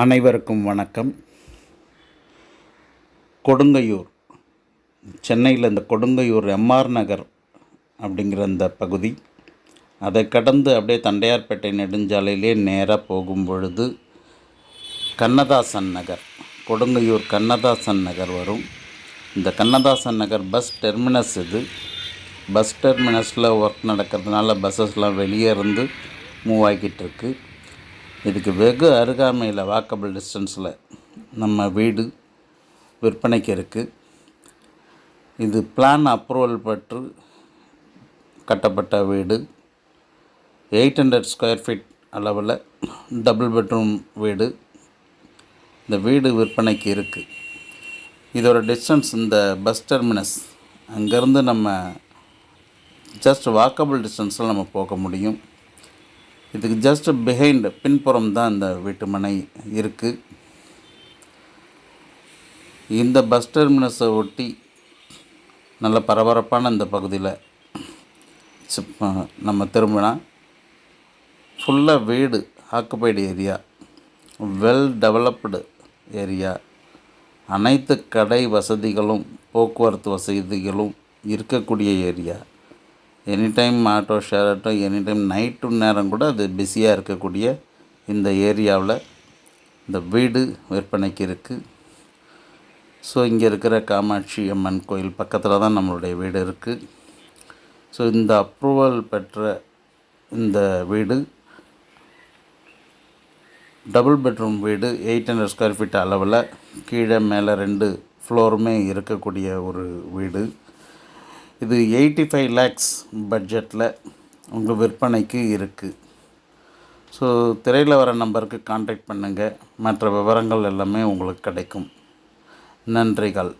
அனைவருக்கும் வணக்கம். கொடுங்கையூர் சென்னையில் இந்த கொடுங்கையூர் எம்ஆர் நகர் அப்படிங்கிற அந்த பகுதி அதை கடந்து அப்படியே தண்டையார்பேட்டை நெடுஞ்சாலையிலே நேராக போகும் பொழுது கண்ணதாசன் நகர் கொடுங்கையூர் கண்ணதாசன் நகர் வரும். இந்த கண்ணதாசன் நகர் பஸ் டெர்மினஸ் இது. பஸ் டெர்மினஸில் ஒர்க் நடக்கிறதுனால பஸ்ஸஸ்லாம் வெளியே இருந்து மூவ் ஆகிக்கிட்டு இருக்குது இதுக்கு வெகு அருகாமையில் வாக்கபிள் டிஸ்டன்ஸில் நம்ம வீடு விற்பனைக்கு இருக்குது இது பிளான் அப்ரூவல் பெற்று கட்டப்பட்ட வீடு. எயிட் ஹண்ட்ரட் ஸ்கொயர் ஃபீட் அளவில் டபுள் பெட்ரூம் வீடு. இந்த வீடு விற்பனைக்கு இருக்குது இதோட டிஸ்டன்ஸ் இந்த பஸ் டெர்மினஸ் அங்கேருந்து நம்ம ஜஸ்ட் வாக்கபிள் டிஸ்டன்ஸில் நம்ம போக முடியும். இதுக்கு ஜஸ்ட் பிஹைண்ட் பின்புறம் தான் இந்த வீட்டு மனை இருக்குது இந்த பஸ் டெர்மினஸை ஒட்டி நல்ல பரபரப்பான இந்த பகுதியில் நம்ம திரும்பினா ஃபுல்லாக வீடு occupied area well developed area அனைத்து கடை வசதிகளும் போக்குவரத்து வசதிகளும் இருக்கக்கூடிய area any time auto share auto any time night நேரம் கூட அது பிஸியாக இருக்கக்கூடிய இந்த ஏரியாவில் இந்த வீடு விற்பனைக்கு இருக்குது ஸோ இங்கே இருக்கிற காமாட்சி அம்மன் கோயில் பக்கத்தில் தான் நம்மளுடைய வீடு இருக்குது ஸோ இந்த அப்ரூவல் பெற்ற இந்த வீடு டபுள் பெட்ரூம் வீடு எயிட் ஹண்ட்ரட் ஸ்கொயர் ஃபீட் அளவில் கீழே மேலே ரெண்டு ஃப்ளோருமே இருக்கக்கூடிய ஒரு வீடு. இது எயிட்டி ஃபைவ் லேக்ஸ் பட்ஜெட்டில் உங்கள் விற்பனைக்கு இருக்குது ஸோ திரையில் வர நம்பருக்கு காண்டாக்ட் பண்ணுங்கள் மற்ற விவரங்கள் எல்லாமே உங்களுக்கு கிடைக்கும். நன்றிகள்.